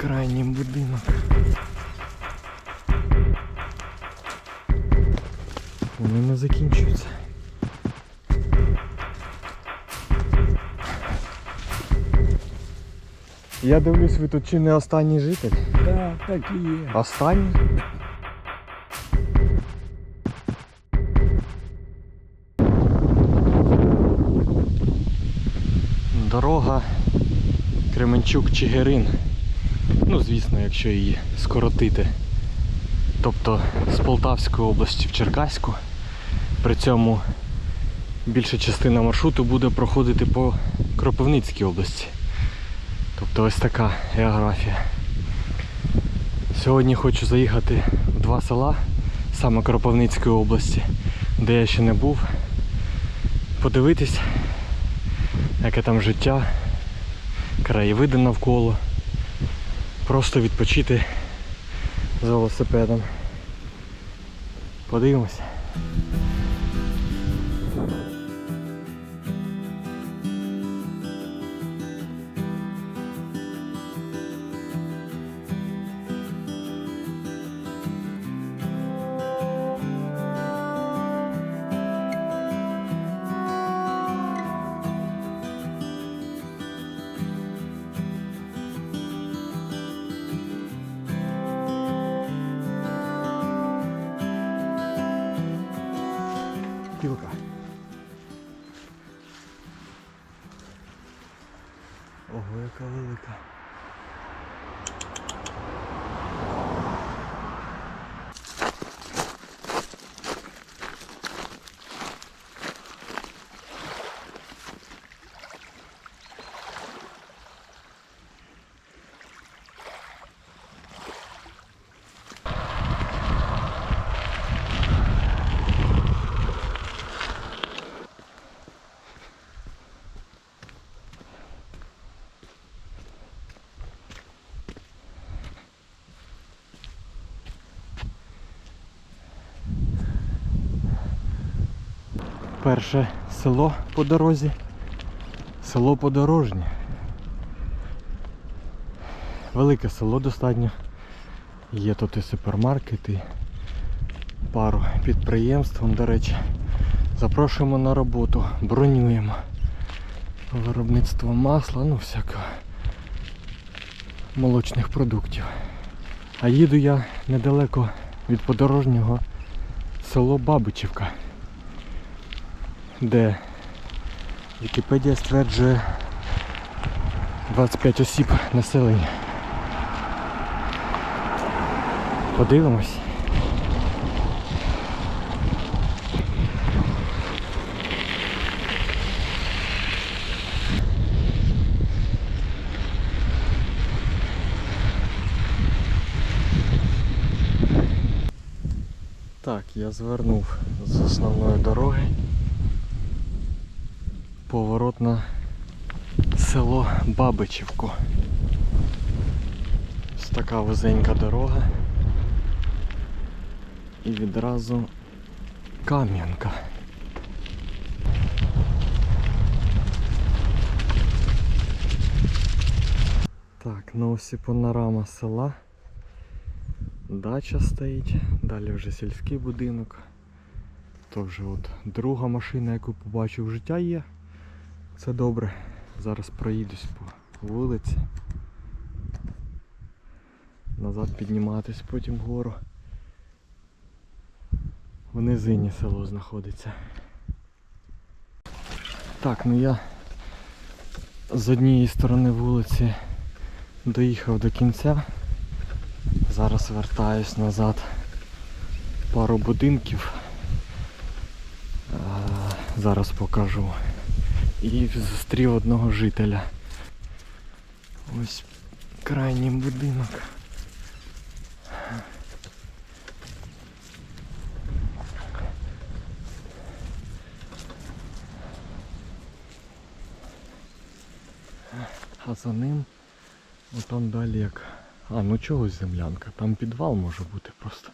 крайній будинок. Вони не закінчуються. Я дивлюсь, ви тут чи не останній житель? Так, так і є. Останній? Дорога Кременчук-Чигирин. Ну, звісно, якщо її скоротити. Тобто з Полтавської області в Черкаську. При цьому більша частина маршруту буде проходити по Кропивницькій області. Тобто ось така географія. Сьогодні хочу заїхати в два села, саме Кропивницької області, де я ще не був. Подивитись, яке там життя, краєвиди навколо. Просто відпочити з велосипедом. Подивимось. Перше село по дорозі. Село Подорожнє. Велике село достатньо. Є тут і супермаркет, і пару підприємств, до речі. Запрошуємо на роботу, бронюємо. Виробництво масла, ну всякого молочних продуктів. А їду я недалеко від подорожнього село Бабичівка де Вікіпедія стверджує 25 осіб населення. Подивимось. Так, я звернув з основної дороги поворот на село Бабичівку. Ось така вузенька дорога. І відразу Кам'янка. Так, на ось і панорама села. Дача стоїть, далі вже сільський будинок. То вже от друга машина, яку побачив життя є. Це добре. Зараз проїдусь по вулиці. Назад підніматись потім вгору. В низині село знаходиться. Так, ну я з однієї сторони вулиці доїхав до кінця. Зараз вертаюсь назад пару будинків. Е, Зараз покажу і зустрів одного жителя. Ось крайній будинок. А за ним отам далі як... А, ну чогось землянка, там підвал може бути просто.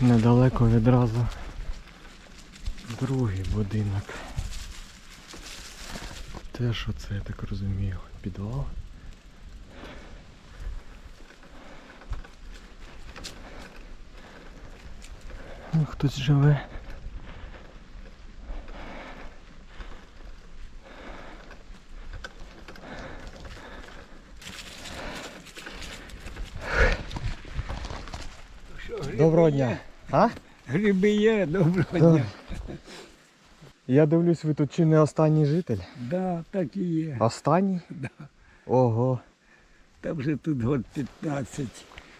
Недалеко відразу другий будинок. теж оце, я так розумію, підвал. Ну, хтось живе. Доброго дня. А? Гриби є, доброго дня. Я дивлюсь, ви тут чи не останній житель? Да, так і є. Останній? Да. Ого. Та вже тут год 15.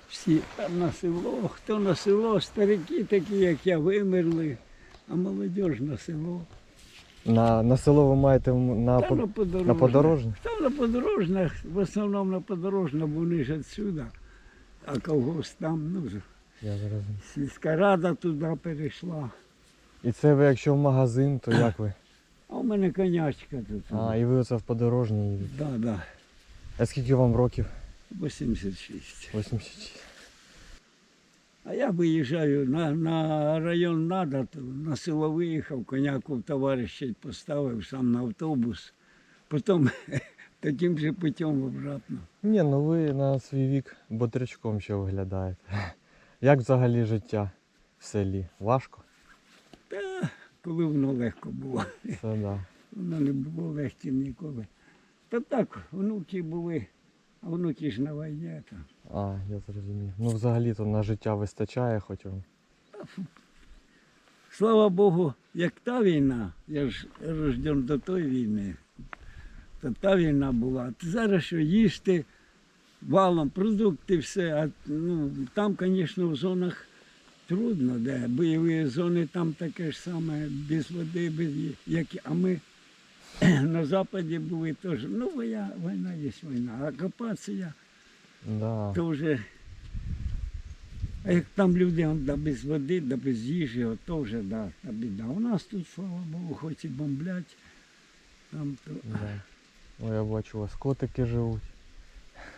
Всі там на село, хто на село, старики такі, як я, вимерли, а молодь на село. На, на село ви маєте на, Та по- на подорожнях? Там на подорожнях, в основному на подорожнях, бо вони ж відсюди. А колгосп там, ну, Я сільська рада туди перейшла. І це ви якщо в магазин, то як ви? А у мене конячка тут. А, і ви оце в подорожній їдете. Да, да, А скільки вам років? 86. 86. А я виїжджаю на, на район надо, то на село виїхав, коняку в товариша поставив сам на автобус. Потім таким же путем обратно. Ні, ну ви на свій вік бодрячком ще виглядаєте. Як взагалі життя в селі? Важко? Та коли воно легко було. Це да. Воно не було легке ніколи. Та так, внуки були, а внуки ж на війні. Там. А, я зрозумів. Ну взагалі-то на життя вистачає хоч вам. Слава Богу, як та війна, я ж рожден до тої війни, то та війна була. Ти зараз що їсти валом, продукти, все. А ну, там, звісно, в зонах трудно, де бойові зони там таке ж саме, без води, без як, а ми на Западі були теж. Ну, війна, війна є війна, окупація Да. то вже. А як там люди да, без води, да без їжі, то вже да, та біда. У нас тут, слава Богу, хоч і бомблять, там то Да. Ну я бачу, у вас котики живуть,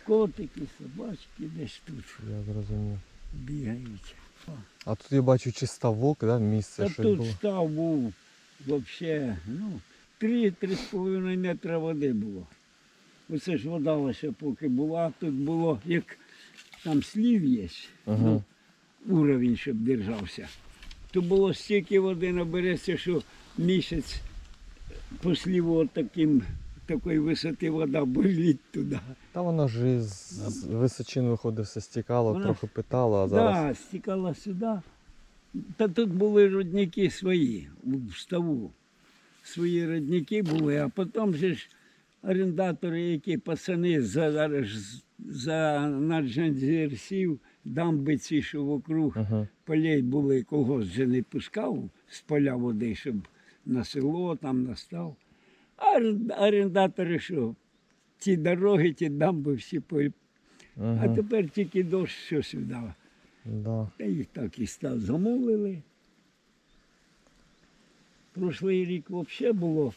котики, собачки десь тут я зрозумів. бігають. А тут я бачу чи ставок, да, місце Та щось тут було. став був взагалі, ну, 3-3,5 метра води було. Оце ж вода лише поки була, тут було, як там слів є, Ага. ну, уровень, щоб держався. То було стільки води набереться, що місяць по сліву таким, такої висоти вода болить туди. Та воно ж із з височин виходить, все стікало, Вона- трохи питало, а Так, зараз. да, стікала сюди. Та тут були родники свої в ставу. Свої родники були, а потім же ж орендатори, які пацани за, зараз ж за наджанзерсів, дамби ці, що вокруг Ага. полей були, когось вже не пускав з поля води, щоб на село там настав. А орендатори що? Ці дороги, ті дамби всі по. А тепер тільки дощ що сюди. Да. Та їх так і став замовили. Прошлий рік взагалі було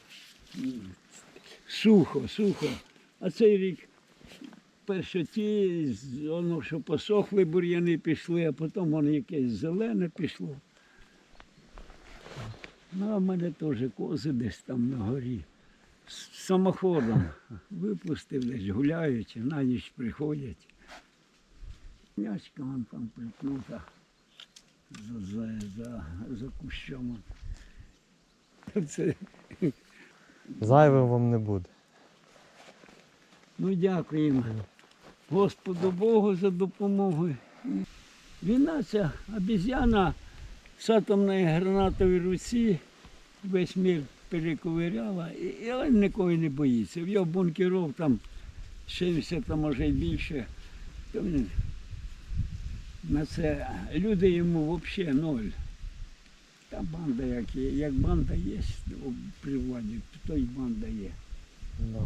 сухо, сухо. А цей рік перше ті, воно що посохли бур'яни пішли, а потім воно якесь зелене пішло. Ну, а в мене теж кози десь там на горі. Самоходом випустив десь гуляють, на ніч приходять. Нячка вон там прикнута за, за, за, за кущом. Це, Зайвим вам не буде. ну дякуємо Господу Богу за допомогу. Війна ця обіз'яна з атомної гранатової руці весь мір перековиряла, і, і він нікого не боїться. В його бункерів там 70, а може й більше. То він на це люди йому взагалі ноль. Та банда, як, є, як банда є при владі, то й банда є. Да.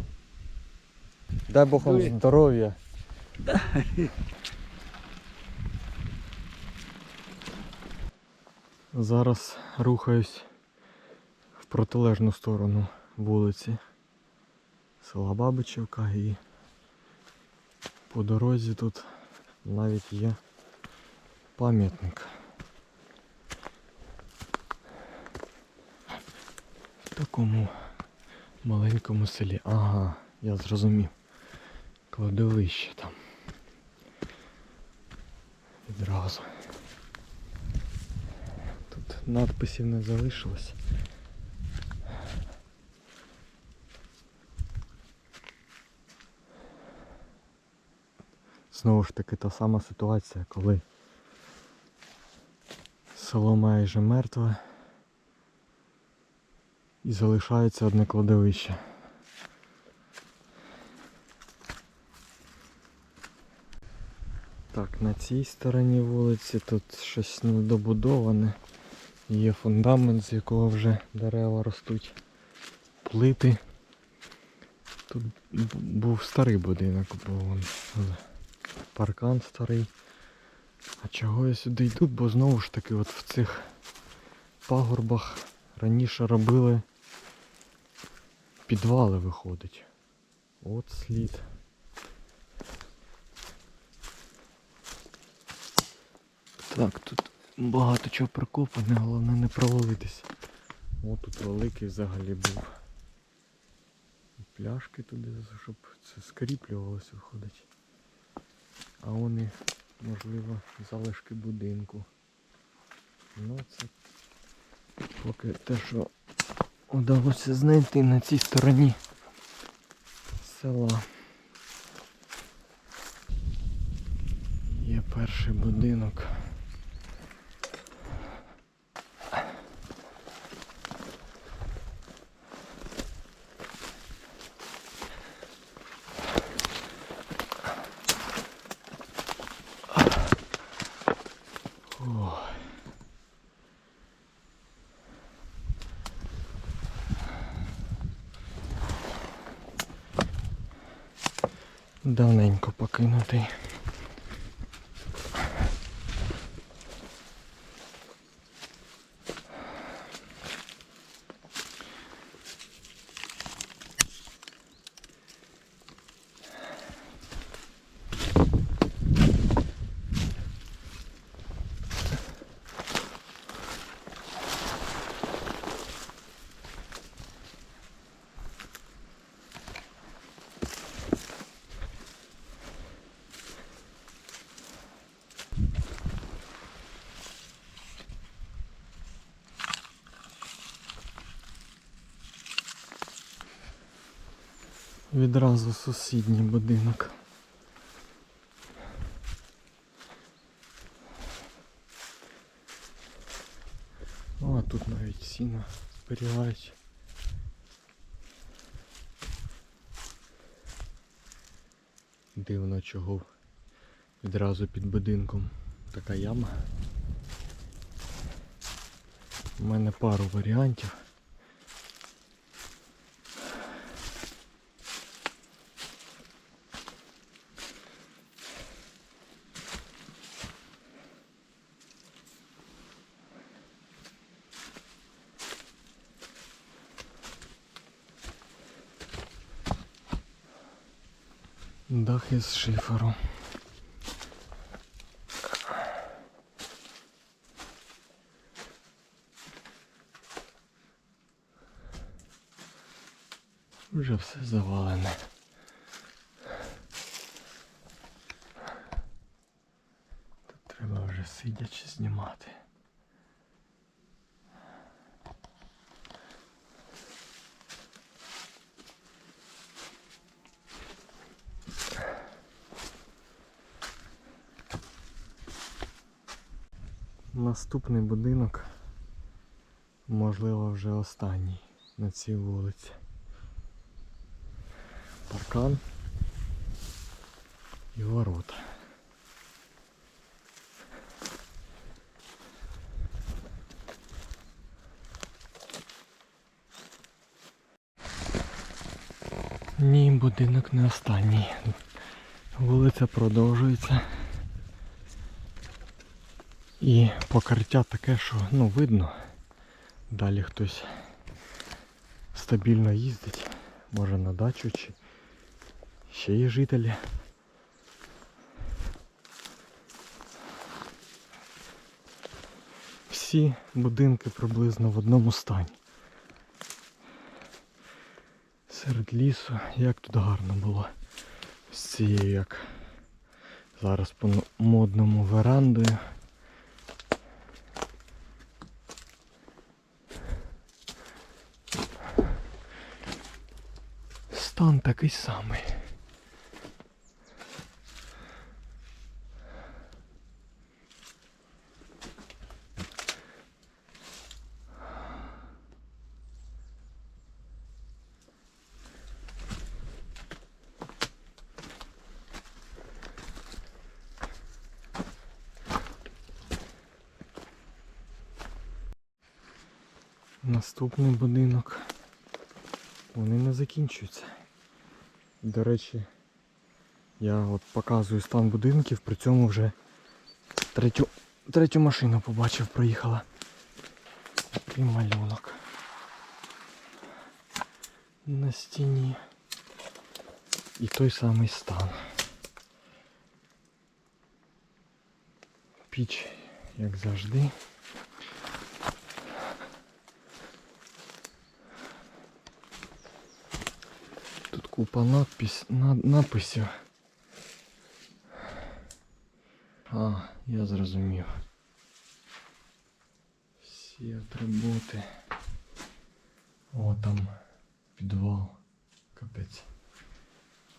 Дай Бог вам Ви- здоров'я. Зараз рухаюсь протилежну сторону вулиці села Бабичівка і по дорозі тут навіть є пам'ятник. В такому маленькому селі. Ага, я зрозумів. Кладовище там. Відразу. Тут надписів не залишилось. Знову ж таки та сама ситуація, коли село майже мертве і залишається одне кладовище. Так, на цій стороні вулиці тут щось недобудоване. Є фундамент, з якого вже дерева ростуть. Плити. Тут був старий будинок, вон, е, паркан старий. А чого я сюди йду? Бо знову ж таки от в цих пагорбах раніше робили підвали виходить. От слід. Так, тут багато чого прикопане, головне не провалитись. О, тут великий взагалі був. Пляшки туди, щоб це скріплювалося виходить. А вони, можливо, залишки будинку. Ну це поки те, що вдалося знайти на цій стороні села. Є перший будинок. Відразу сусідній будинок. О, а тут навіть сіно зберігають. Дивно чого відразу під будинком така яма. У мене пару варіантів. Із шиферу. Вже все завалене. Тут треба вже сидячи знімати. Наступний будинок, можливо, вже останній на цій вулиці. Паркан і ворота. Ні, будинок не останній. Вулиця продовжується. І покриття таке, що ну видно. Далі хтось стабільно їздить. Може на дачу чи ще є жителі. Всі будинки приблизно в одному стані. Серед лісу, як тут гарно було. З цією як зараз по модному верандою. Стан такий самий. Наступний будинок. Вони не закінчуються. До речі, я от показую стан будинків, при цьому вже третю, третю машину побачив, проїхала. Такий малюнок. На стіні. І той самий стан. Піч, як завжди. купа надпис, над, надписів. А, я зрозумів. Всі атрибути. О, там підвал. Капець.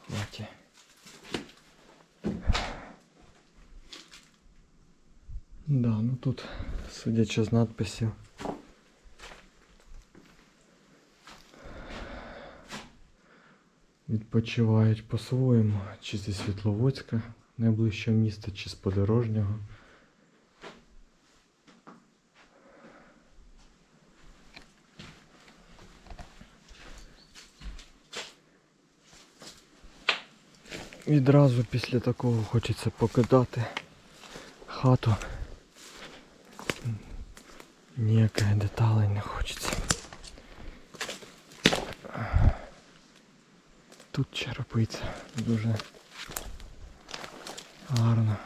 Хваті. Да, ну тут, судячи з надписів. Відпочивають по-своєму, чи зі Світловодська, найближчого міста, чи з подорожнього. Відразу після такого хочеться покидати хату. Ніяких деталей не хочеться. Тут черепиця дуже гарно.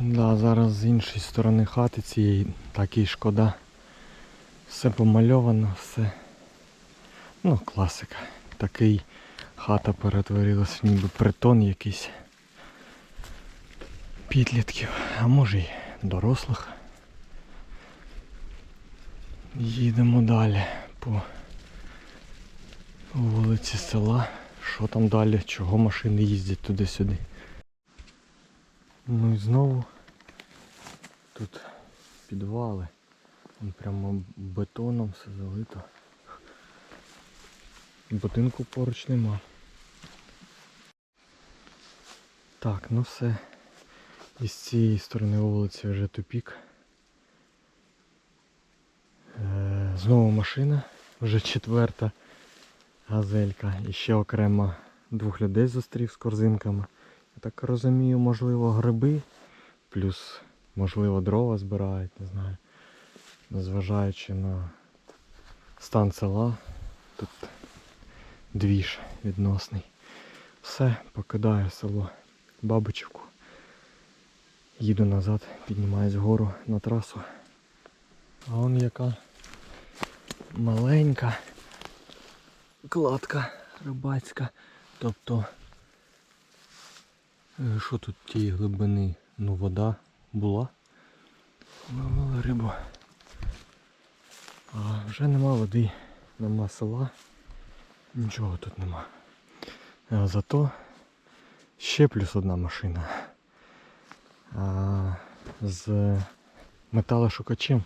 Да, зараз з іншої сторони хати цієї так шкода. Все помальовано, все. Ну, класика. Такий хата перетворилась ніби притон якийсь підлітків, а може й дорослих. Їдемо далі по вулиці села. Що там далі? Чого машини їздять туди-сюди? Ну і знову тут підвали. Вон прямо бетоном все залито. Будинку поруч нема. Так, ну все. І з цієї сторони вулиці вже тупік. Е, Знову машина, вже четверта газелька. І ще окремо двох людей зустрів з корзинками. Я так розумію, можливо, гриби, плюс, можливо, дрова збирають, не знаю. Незважаючи на стан села, тут двіж відносний. Все, покидаю село Бабичівку. Їду назад, піднімаюсь вгору на трасу. А он яка маленька кладка рибацька. Тобто, е, що тут тієї глибини? Ну вода була. Ловили рибу. А вже нема води, нема села. Нічого тут нема. А зато ще плюс одна машина. А, з металошукачем.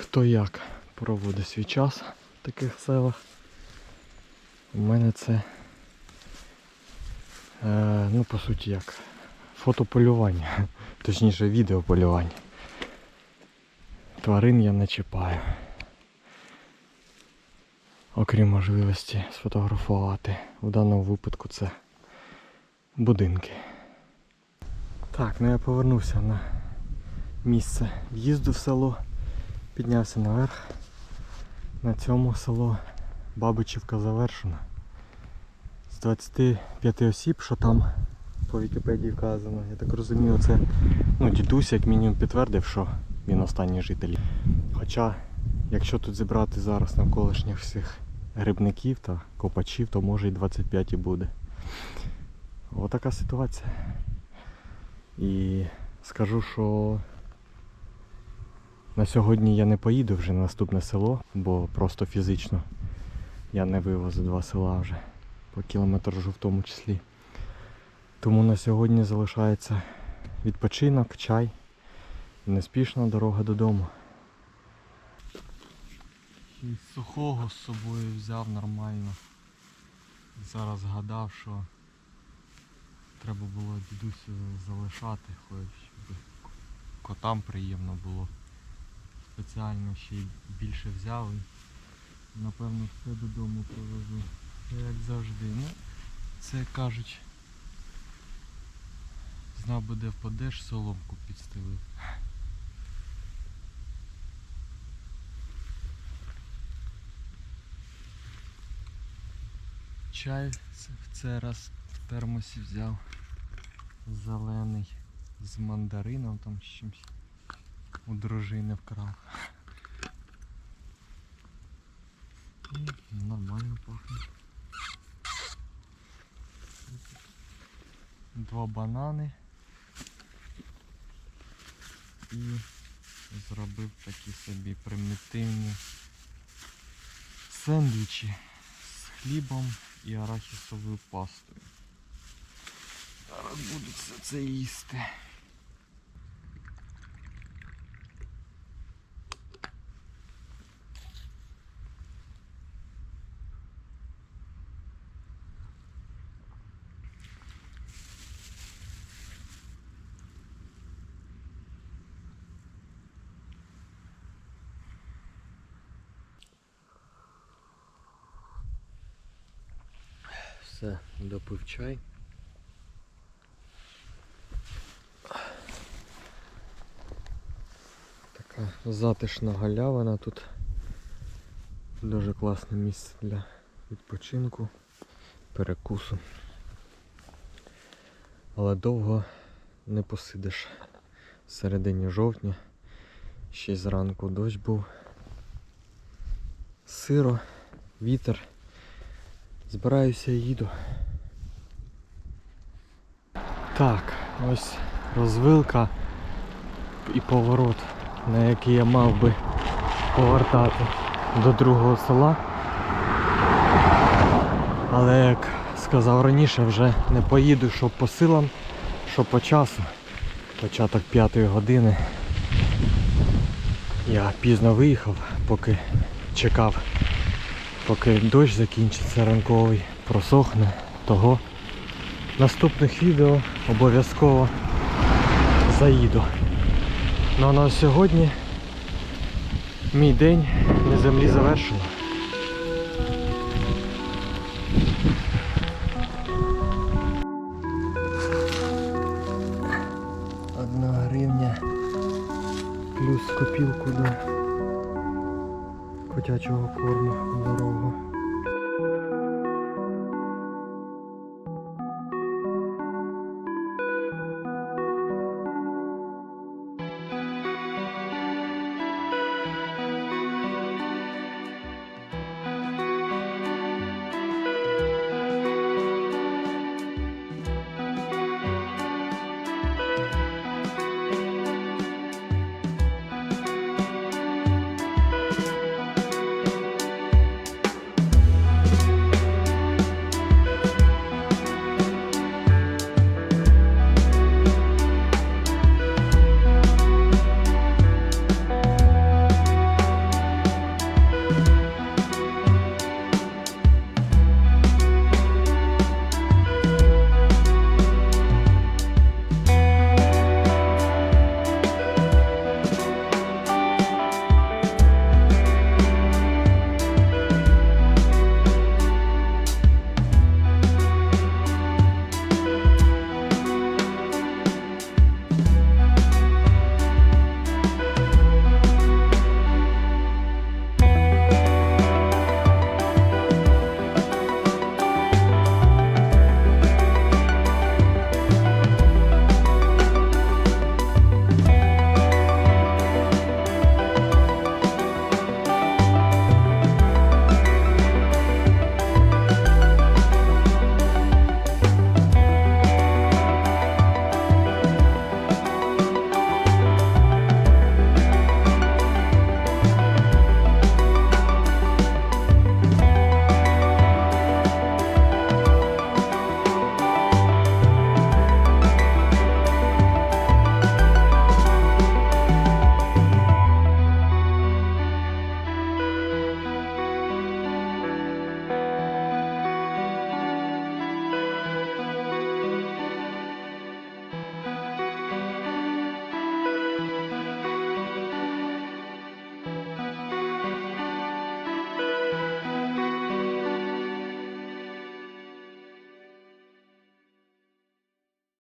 Хто як проводить свій час в таких селах. У мене це е, ну по суті як фотополювання, точніше відеополювання. Тварин я не чіпаю. Окрім можливості сфотографувати. В даному випадку це будинки. Так, ну я повернувся на місце в'їзду в село. Піднявся наверх. На цьому село Бабичівка завершена. З 25 осіб, що там по Вікіпедії вказано. Я так розумію, це ну, дідусь як мінімум підтвердив, що він останній житель. Хоча, якщо тут зібрати зараз навколишніх всіх грибників та копачів, то може і 25 і буде. Отака ситуація. І скажу, що на сьогодні я не поїду вже на наступне село, бо просто фізично я не вивозу два села вже по кілометражу в тому числі. Тому на сьогодні залишається відпочинок, чай і неспішна дорога додому. Сухого з собою взяв нормально. Зараз згадав, що треба було дідусю залишати, хоч щоб котам приємно було. Спеціально ще й більше взяв і напевно все додому привезу. Як завжди. Ну, це кажуть. Знав би де впадеш, соломку підстелив. Чай в цей раз в термосі взяв зелений з мандарином там з чимось у дружини вкрав. Нормально пахне. Два банани. І зробив такі собі примітивні сендвічі з хлібом і арахісовою пастою. Зараз буду все це їсти. Все, допив чай. Така затишна галявина тут. Дуже класне місце для відпочинку, перекусу. Але довго не посидиш. В середині жовтня. Ще й зранку дощ був. Сиро, вітер. Збираюся і їду. Так, ось розвилка і поворот, на який я мав би повертати до другого села. Але як сказав раніше, вже не поїду, що по силам, що по часу. Початок п'ятої години. Я пізно виїхав, поки чекав поки дощ закінчиться ранковий, просохне того. Наступних відео обов'язково заїду. Ну а на сьогодні мій день на землі завершено. Одна гривня плюс копілку до котячого корму дорогу.